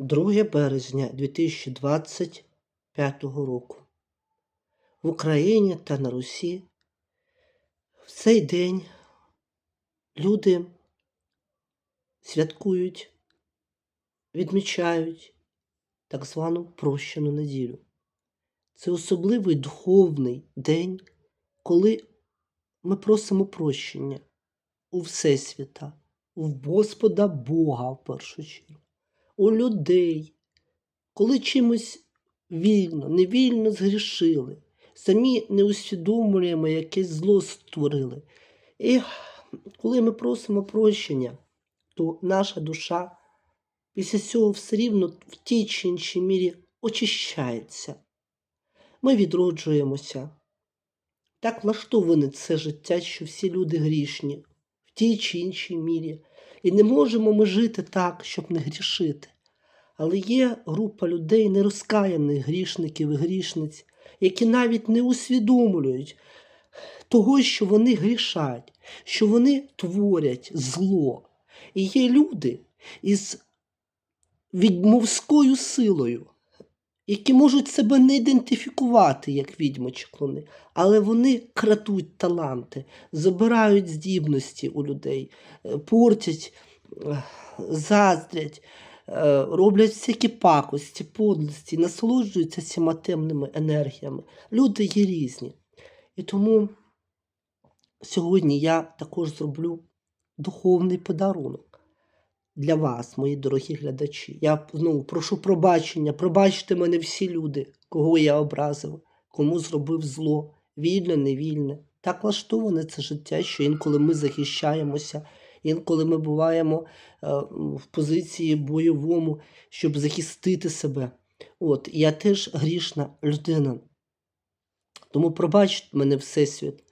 2 березня 2025 року. В Україні та на Русі в цей день люди святкують, відмічають так звану прощену неділю. Це особливий духовний день, коли ми просимо прощення у Всесвіта, у Господа Бога в першу чергу, у людей, коли чимось вільно, невільно згрішили, самі не усвідомлюємо, якесь зло створили. І коли ми просимо прощення, то наша душа після цього все рівно в тій чи іншій мірі очищається. Ми відроджуємося. Так влаштоване це життя, що всі люди грішні в тій чи іншій мірі. І не можемо ми жити так, щоб не грішити. Але є група людей, нерозкаяних грішників і грішниць, які навіть не усвідомлюють того, що вони грішать, що вони творять зло. І є люди із відьмовською силою, які можуть себе не ідентифікувати як відьми чи клони, але вони крадуть таланти, забирають здібності у людей, е, портять, е, заздрять, роблять всякі пакості, подлості, насолоджуються цими темними енергіями. Люди є різні. І тому сьогодні я також зроблю духовний подарунок для вас, мої дорогі глядачі. Я знову прошу пробачення, пробачте мене всі люди, кого я образив, кому зробив зло, вільне, невільне. Так влаштоване це життя, що інколи ми захищаємося, інколи ми буваємо е, в позиції бойовому, щоб захистити себе. От, я теж грішна людина. Тому пробач мене Всесвіт.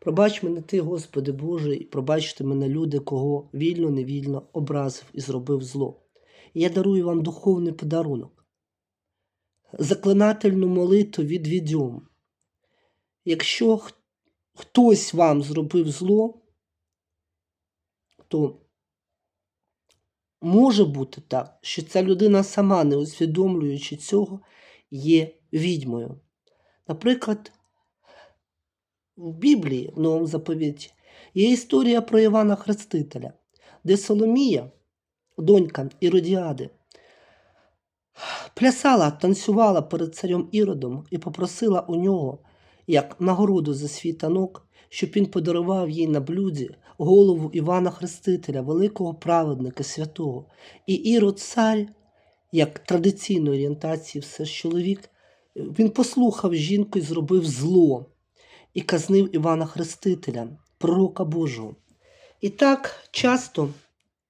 Пробач мене ти, Господи Боже, і пробачте мене люди, кого вільно, невільно образив і зробив зло. Я дарую вам духовний подарунок, заклинательну молитву від відьом. Якщо хтось вам зробив зло, то може бути так, що ця людина сама, не усвідомлюючи цього, є відьмою. Наприклад, в Біблії, в Новому заповіті, є історія про Івана Хрестителя, де Соломія, донька Іродіади, плясала, танцювала перед царем Іродом і попросила у нього, як нагороду за свій танок, щоб він подарував їй на блюді голову Івана Хрестителя, великого праведника святого. І Ірод цар, як традиційної орієнтації, все ж чоловік, він послухав жінку і зробив зло і казнив Івана Хрестителя, пророка Божого. І так часто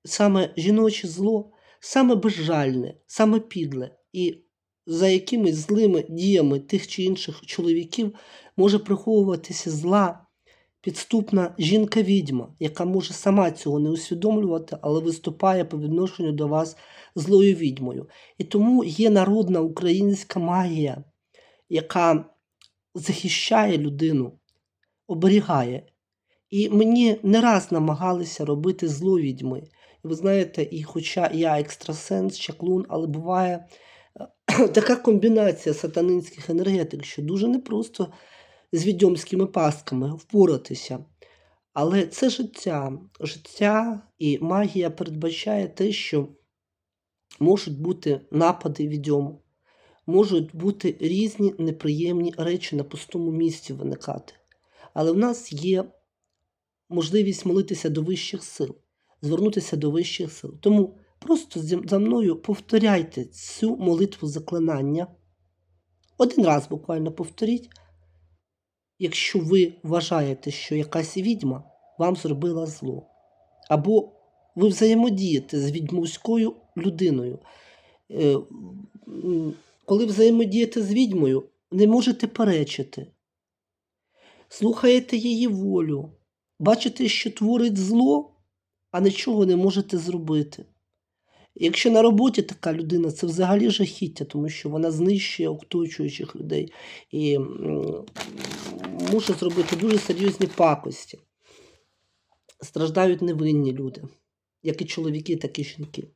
саме жіноче зло, саме безжальне, саме підле, і за якимись злими діями тих чи інших чоловіків може приховуватися зла, підступна жінка-відьма, яка може сама цього не усвідомлювати, але виступає по відношенню до вас злою відьмою. І тому є народна українська магія, яка захищає людину, оберігає. І мені не раз намагалися робити зло відьми. І ви знаєте, і хоча я екстрасенс, чаклун, але буває е, така комбінація сатанинських енергетик, що дуже непросто з відьомськими пастками впоратися. Але це життя. Життя і магія передбачає те, що можуть бути напади відьому, можуть бути різні неприємні речі на пустому місці виникати. Але в нас є можливість молитися до вищих сил, звернутися до вищих сил. Тому просто за мною повторяйте цю молитву заклинання. Один раз буквально повторіть, якщо ви вважаєте, що якась відьма вам зробила зло. Або ви взаємодієте з відьмовською людиною. Е, Коли взаємодієте з відьмою, не можете перечити слухаєте її волю, бачите, що творить зло, а нічого не можете зробити. Якщо на роботі така людина, це взагалі жахіття, тому що вона знищує оточуючих людей і м, може зробити дуже серйозні пакості. Страждають невинні люди, як і чоловіки, так і жінки.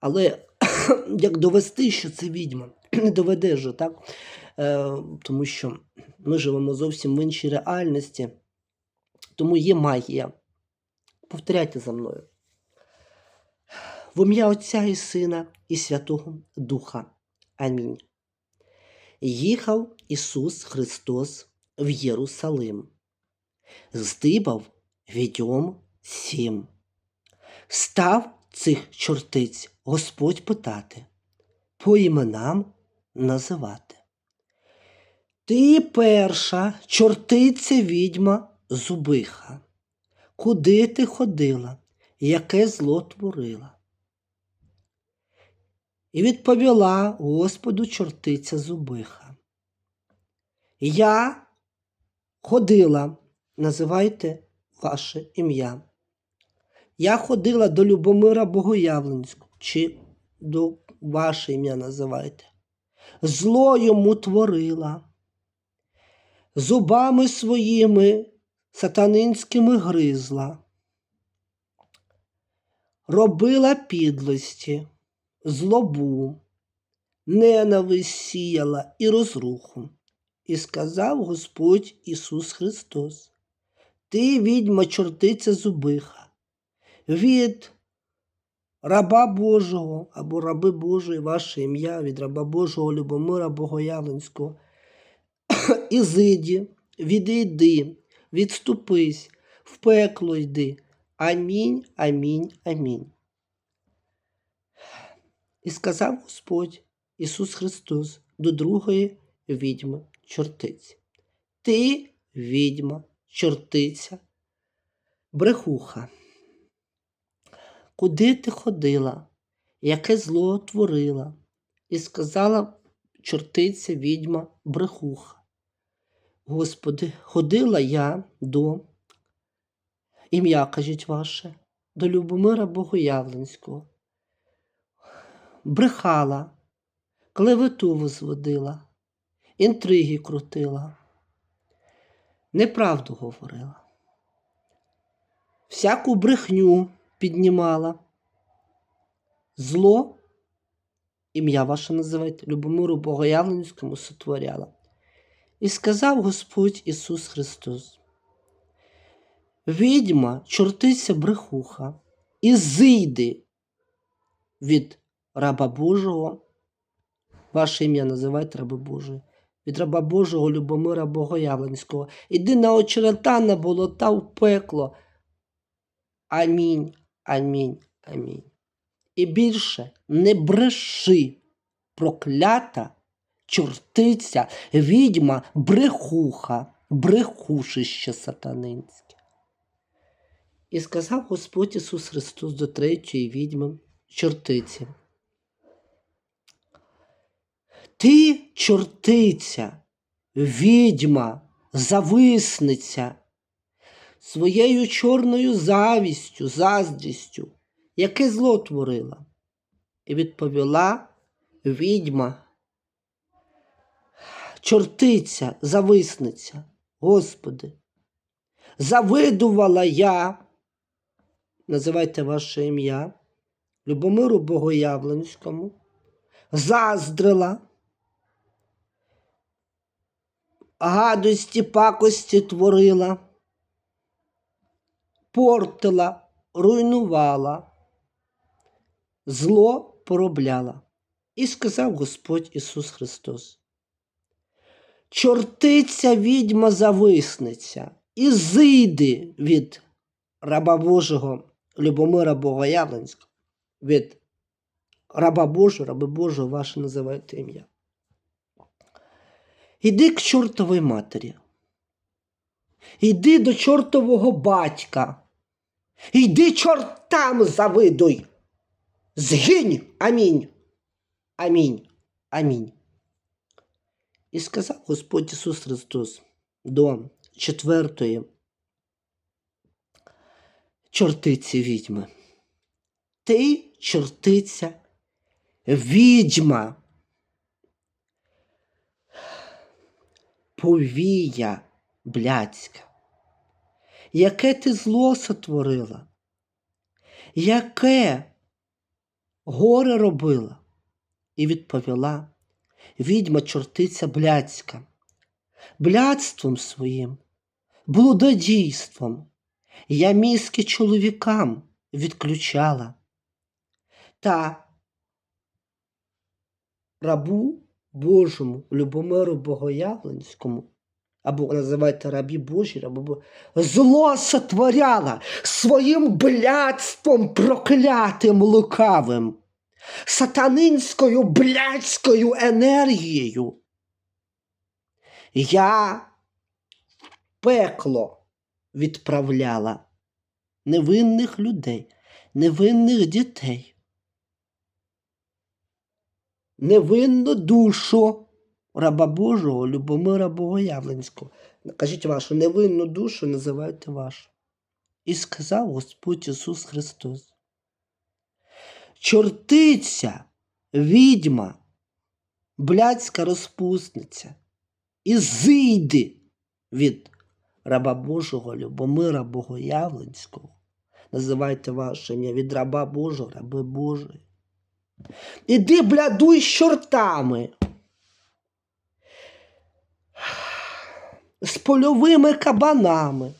Але як довести, що це відьма. Не доведеш же, так? Е, тому що ми живемо зовсім в іншій реальності. Тому є магія. Повторяйте за мною. В ім'я Отця і Сина і Святого Духа. Амінь. Їхав Ісус Христос в Єрусалим. Здибав відьом сім. Став цих чортиць Господь питати, по іменам називати. Ти перша чортиця відьма зубиха. Куди ти ходила, яке зло творила? І відповіла Господу чортиця зубиха. Я ходила, називайте ваше ім'я. Я ходила до Любомира Богоявленського, чи до ваше ім'я називайте. Зло йому творила. Зубами своїми сатанинськими гризла. Робила підлості, злобу, ненависть сіяла і розруху. І сказав Господь Ісус Христос: Ти, відьма, чортиця зубиха, від раба Божого або раби Божої, ваше ім'я, від раба Божого Любомира Богоявленського. Ізиді, відійди, відступись, в пекло йди. Амінь, амінь, амінь. І сказав Господь Ісус Христос до другої відьми чортиці. Ти, відьма, чортиця, брехуха. Куди ти ходила, яке зло творила? І сказала чортиця відьма брехуха. Господи, ходила я до ім'я, кажіть ваше, до Любомира Богоявленського. Брехала, клевету возводила, інтриги крутила, неправду говорила, всяку брехню піднімала, зло, ім'я ваше називайте, Любомиру Богоявленському сотворяла. І сказав Господь Ісус Христос. Відьма, чортиця брехуха, і зійди від раба Божого, ваше ім'я називайте раби Божої, від раба Божого Любомира Богоявленського. Іди на очерета, на болота в пекло. Амінь, амінь, амінь. І більше не бреши, проклята чортиця, відьма, брехуха, брехушище сатанинське. І сказав Господь Ісус Христос до третьої відьми чортиці. Ти, чортиця, відьма, зависниця, своєю чорною завістю, заздрістю, яке зло творила? І відповіла відьма чортиця, зависниця, Господи, завидувала я, називайте ваше ім'я, Любомиру Богоявленському, заздрила, гадості, пакості творила, портила, руйнувала, зло поробляла. І сказав Господь Ісус Христос чортиця відьма зависниця, і зійди від раба Божого Любомира Богоявленського, від раба Божого, раби Божого, ваше називаєте ім'я. Іди к чортовій матері. Йди до чортового батька. Йди чортам завидуй. Згинь. Амінь. Амінь. Амінь. І сказав Господь Ісус Христос до четвертої чортиці відьми. Ти чортиця відьма. Повія блядська. Яке ти зло сотворила? Яке горе робила? і відповіла відьма чортиця блядська, блядством своїм, блудодійством я мізки чоловікам відключала. Та рабу Божому, Любомиру Богоявленському, або називайте рабі Божі, або Бо- зло сотворяла своїм блядством проклятим лукавим, сатанинською блядською енергією. Я пекло відправляла невинних людей, невинних дітей, невинну душу раба Божого Любомира Богоявленського. Кажіть вашу невинну душу, називайте вашу. І сказав Господь Ісус Христос. Чортиця, відьма, блядська розпусниця, і зійди від раба Божого Любомира Богоявленського. Називайте ваше ім'я від раба Божого, раби Божої. Іди блядуй з чортами. З польовими кабанами.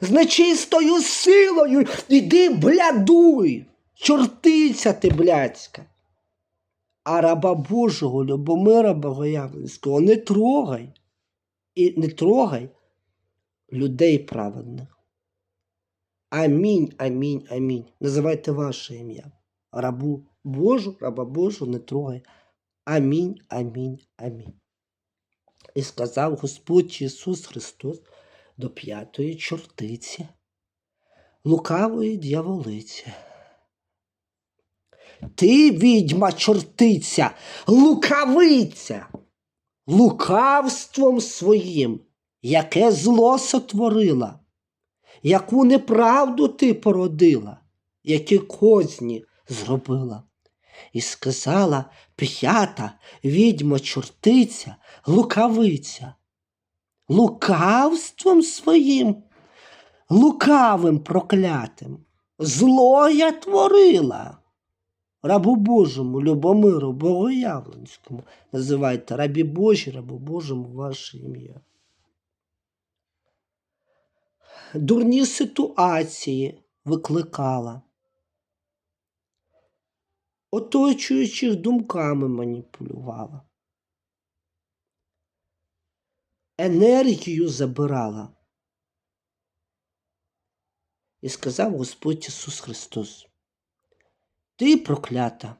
З нечистою силою іди блядуй. Чортиця ти блядська. А раба Божого Любомира Богоявленського не трогай. І не трогай людей праведних. Амінь, амінь, амінь. Називайте ваше ім'я. Рабу Божу, раба Божу не трогай. Амінь, амінь, амінь. І сказав Господь Ісус Христос до п'ятої чортиці, лукавої дьяволиці. Ти, відьма чортиця, лукавиця, лукавством своїм, яке зло сотворила, яку неправду ти породила, які козні зробила. І сказала п'ята відьма чортиця, лукавиця, лукавством своїм, лукавим проклятим, зло я творила. Рабу Божому, Любомиру, Богоявленському. Називайте рабі Божі, рабу Божому ваше ім'я. Дурні ситуації викликала. Оточуючих думками маніпулювала. Енергію забирала. І сказав Господь Ісус Христос. Ти проклята,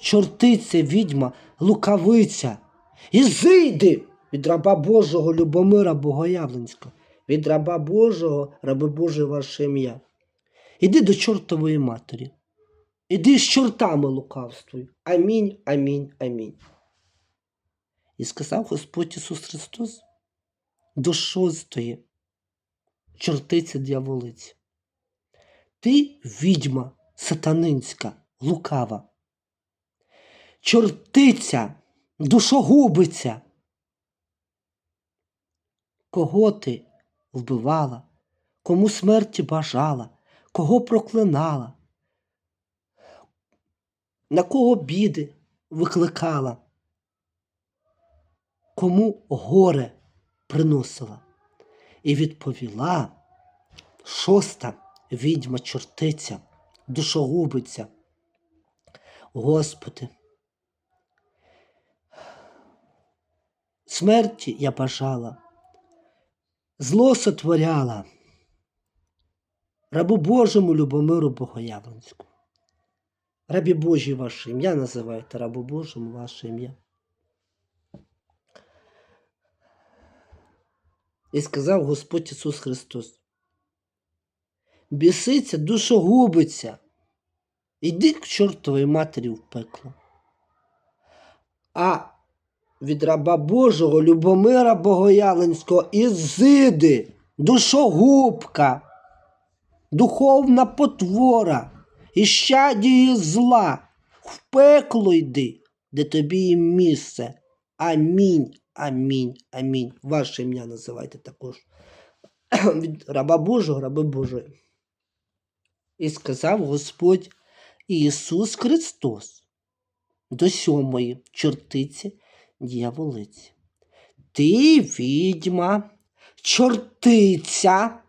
чортиця, відьма, лукавиця, і зійди від раба Божого Любомира Богоявленського, від раба Божого, раби Боже ваше ім'я. Іди до чортової матері. Іди з чортами лукавствуй. Амінь, амінь, амінь. І сказав Господь Ісус Христос до шостої чортиця дьяволиці. Ти відьма сатанинська, лукава, чортиця, душогубиця. Кого ти вбивала, кому смерті бажала, кого проклинала, на кого біди викликала, кому горе приносила. І відповіла шоста відьма чортиця, душогубиця. Господи, смерті я бажала, зло сотворяла, рабу Божому Любомиру Богоявленську. Рабі Божі ваше ім'я називайте, рабу Божому ваше ім'я. І сказав Господь Ісус Христос. Біситься, душогубиться. Іди к чортовій матері в пекло. А від раба Божого Любомира Богоявленського Ізиди, душогубка, духовна потвора, іщадіє зла, в пекло йди, де тобі і місце. Амінь, амінь, амінь. Ваше ім'я називайте також. Від раба Божого, раби Божої. І сказав Господь Ісус Христос до сьомої чортиці дьяволиці. Ти відьма, чортиця.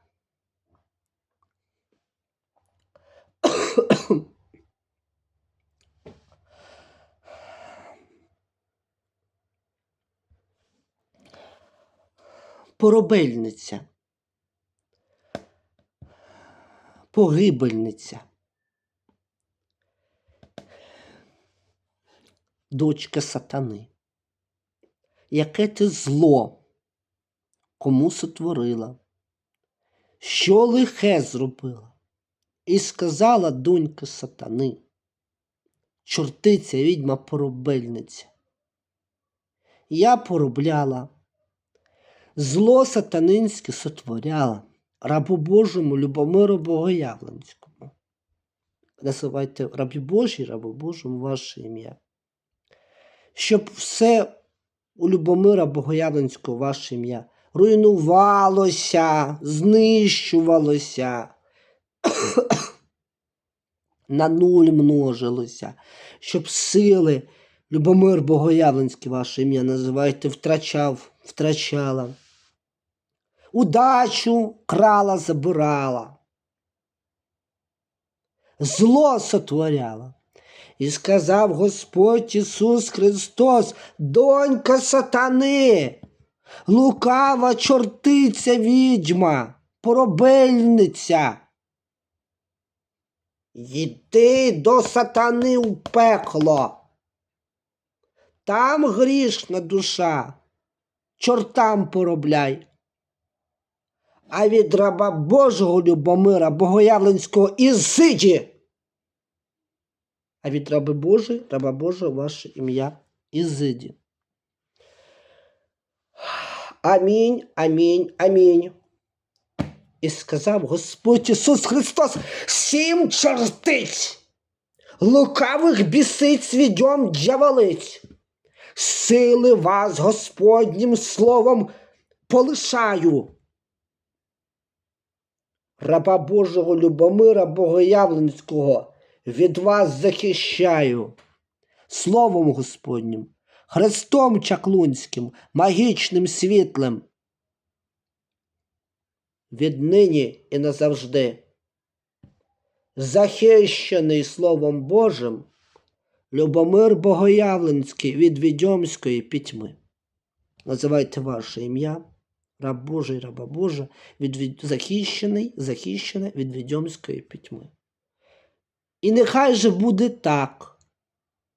Поробельниця. Погибельниця. Дочка сатани. Яке ти зло кому сотворила? Що лихе зробила? І сказала донька сатани, чортиця відьма поробельниця. Я поробляла, зло сатанинське сотворяла, рабу Божому Любомиру Богоявленському. Називайте рабі Божій, рабу Божому ваше ім'я. Щоб все у Любомира Богоявленського ваше ім'я руйнувалося, знищувалося, на нуль множилося, щоб сили Любомир Богоявленський ваше ім'я називайте втрачав, втрачала. Удачу крала, забирала. Зло сотворяла. І сказав Господь Ісус Христос, донька сатани, лукава чортиця відьма, поробельниця. Йди до сатани у пекло. Там грішна душа, чортам поробляй. А від раба Божого Любомира Богоявленського Ізиді. А від раби Божої, раба Божого ваше ім'я Ізиді. Амінь, амінь, амінь. І сказав Господь Ісус Христос, сім чортиць, лукавих бісиць відьом дьяволиць, сили вас Господнім словом полишаю. Раба Божого Любомира Богоявленського від вас захищаю. Словом Господнім, Христом Чаклунським, магічним світлем. Віднині і назавжди. Захищений Словом Божим, Любомир Богоявленський від відьомської пітьми. Називайте ваше ім'я, раб Божий, раба Божа, від, від, захищений, захищене від відьомської пітьми. І нехай же буде так.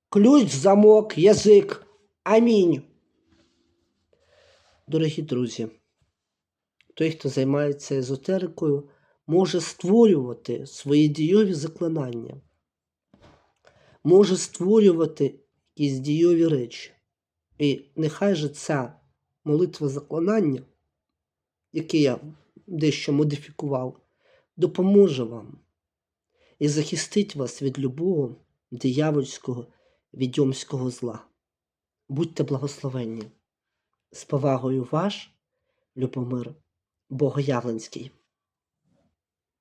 Ключ, замок, язик. Амінь. Дорогі друзі, той, хто займається езотерикою, може створювати свої дійові заклинання, може створювати якісь дійові речі. І нехай же ця молитва заклинання, яке я дещо модифікував, допоможе вам і захистить вас від любого диявольського відьомського зла. Будьте благословенні. З повагою ваш, Любомир Богоявленський.